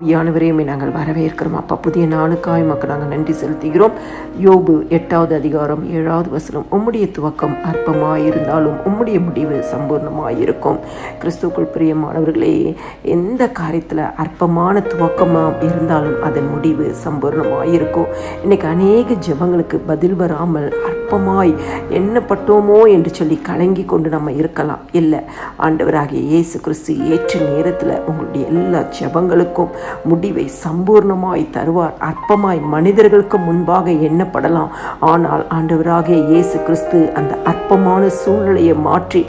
யானவரையுமே நாங்கள் வரவேற்கிறோம். அப்பா புதிய நாளுக்காய் மக்கள் நாங்கள் நன்றி செலுத்துகிறோம். யோபு எட்டாவது அதிகாரம் ஏழாவது வசனம். உம்முடைய துவக்கம் அற்பமாயிருந்தாலும் உம்முடைய முடிவு சம்பூர்ணமாயிருக்கும். கிறிஸ்துக்குள் பிரியமானவர்களே எந்த காரியத்தில் அற்பமான துவக்கமாக இருந்தாலும் அதன் முடிவு சம்பூர்ணமாயிருக்கும். இன்னைக்கு அநேக ஜெபங்களுக்கு பதில் வராமல் அற்பமாய் எண்ணப்பட்டோமோ என்று சொல்லி கலங்கி கொண்டு நம்ம இருக்கலாம். இல்லை ஆண்டவராகிய இயேசு கிறிஸ்து ஏற்ற நேரத்தில் உங்களுடைய எல்லா ஜெபங்களுக்கும் முடிவை சம்பூர்ணமாய் தருவார். அற்பமாய் மனிதர்களுக்கு முன்பாக எண்ணப்படலாம். ஆனால் ஆண்டவராகிய இயேசு கிறிஸ்து அந்த அற்பமான சூழ்நிலையை மாற்றி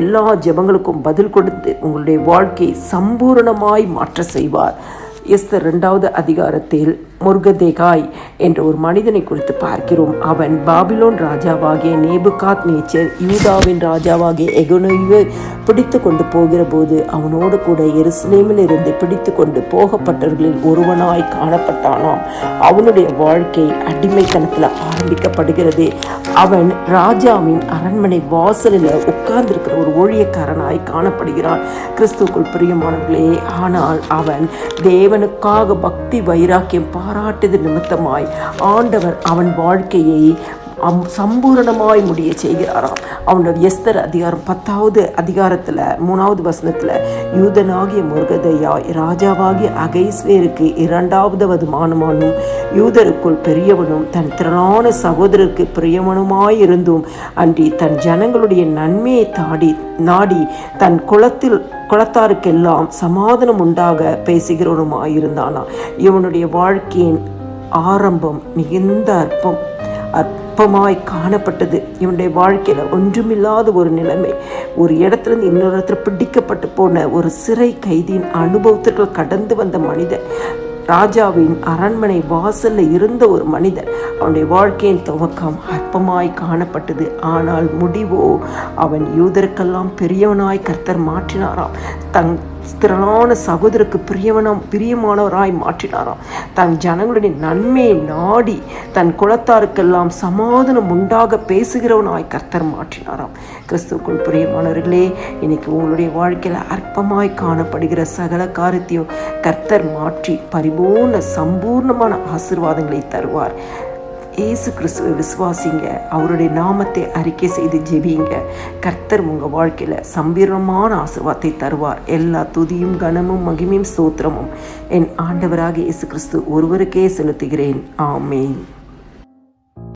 எல்லா ஜெபங்களுக்கும் பதில் கொடுத்து உங்களுடைய வாழ்க்கையை சம்பூர்ணமாய் மாற்ற செய்வார். எஸ்தர் ரெண்டாவது அதிகாரத்தில் முருகதேகாய் என்ற ஒரு மனிதனை குறித்து பார்க்கிறோம். அவன் பாபிலோன் ராஜாவாகிய நேபுகாத் நேச்சர் யூதாவின் ராஜாவாகிய எகுனைவை பிடித்து கொண்டு போகிற போது அவனோடு கூட எருசலேமில் இருந்து பிடித்து கொண்டு போகப்பட்டவர்களில் ஒருவனாய் காணப்பட்டானாம். அவனுடைய வாழ்க்கை அடிமைத்தனத்தில் ஆரம்பிக்கப்படுகிறது. அவன் ராஜாவின் அரண்மனை வாசலில் உட்கார்ந்திருக்கிற ஒரு ஊழியக்காரனாய் காணப்படுகிறான். கிறிஸ்துக்குள் பிரியமானவர்களே ஆனால் அவன் தேவனுக்காக பக்தி வைராக்கியம் பாராட்டுது நிமித்தமாய் ஆண்டவர் அவன் வாழ்க்கையை அம் சம்பூரணமாய் முடிய செய்கிறாராம். அவனுடைய எஸ்தர் அதிகாரம் பத்தாவது அதிகாரத்தில் மூணாவது வசனத்தில் யூதனாகிய முருகதையாய் ராஜாவாகிய அகைஸ்வேருக்கு இரண்டாவதாவது மானுமானும் யூதருக்குள் பெரியவனும் தன் திரளான சகோதரருக்கு பிரியவனுமாயிருந்தும் அன்றி தன் ஜனங்களுடைய நன்மையை தாடி நாடி தன் குளத்தில் குளத்தாருக்கெல்லாம் சமாதானம் உண்டாக பேசுகிறவனுமாயிருந்தானா. இவனுடைய வாழ்க்கையின் ஆரம்பம் மிகுந்த அற்பம். அற்பமாய் காணப்பட்டது. இவனுடைய வாழ்க்கையில் ஒன்றுமில்லாத ஒரு நிலைமை. ஒரு இடத்துலேருந்து இன்னொரு இடத்துல பிடிக்கப்பட்டு போன ஒரு சிறை கைதியின் அனுபவத்திற்குள் கடந்து வந்த மனிதன் ராஜாவின் அரண்மனை வாசலில் இருந்த ஒரு மனிதன் அவனுடைய வாழ்க்கையின் துவக்கம் அற்பமாய் காணப்பட்டது. ஆனால் முடிவோ அவன் யூதருக்கெல்லாம் பெரியவனாய் கர்த்தர் மாற்றினாராம். தங் திரளான சகோதரருக்கு பிரியவனம் பிரியமானவராய் மாற்றினாராம். தன் ஜனங்களுடைய நன்மையை நாடி தன் குலத்தாருக்கெல்லாம் சமாதானம் உண்டாக பேசுகிறவனாய் கர்த்தர் மாற்றினாராம். கிறிஸ்துக்குள் பிரியமானவர்களே இன்னைக்கு உங்களுடைய வாழ்க்கையில் அற்பமாய் காணப்படுகிற சகல காரியத்தையும் கர்த்தர் மாற்றி பரிபூர்ண சம்பூர்ணமான ஆசிர்வாதங்களை தருவார். இயேசு கிறிஸ்துவை விசுவாசிங்க. அவருடைய நாமத்தை அறிக்கை செய்து ஜெபிங்க. கர்த்தர் உங்கள் வாழ்க்கையில் சம்பீரமான ஆசிர்வாதத்தை தருவார். எல்லா துதியும் கனமும் மகிமையும் ஸ்தோத்திரமும் என் ஆண்டவராக இயேசு கிறிஸ்து ஒருவருக்கே செலுத்துகிறேன். ஆமேன்.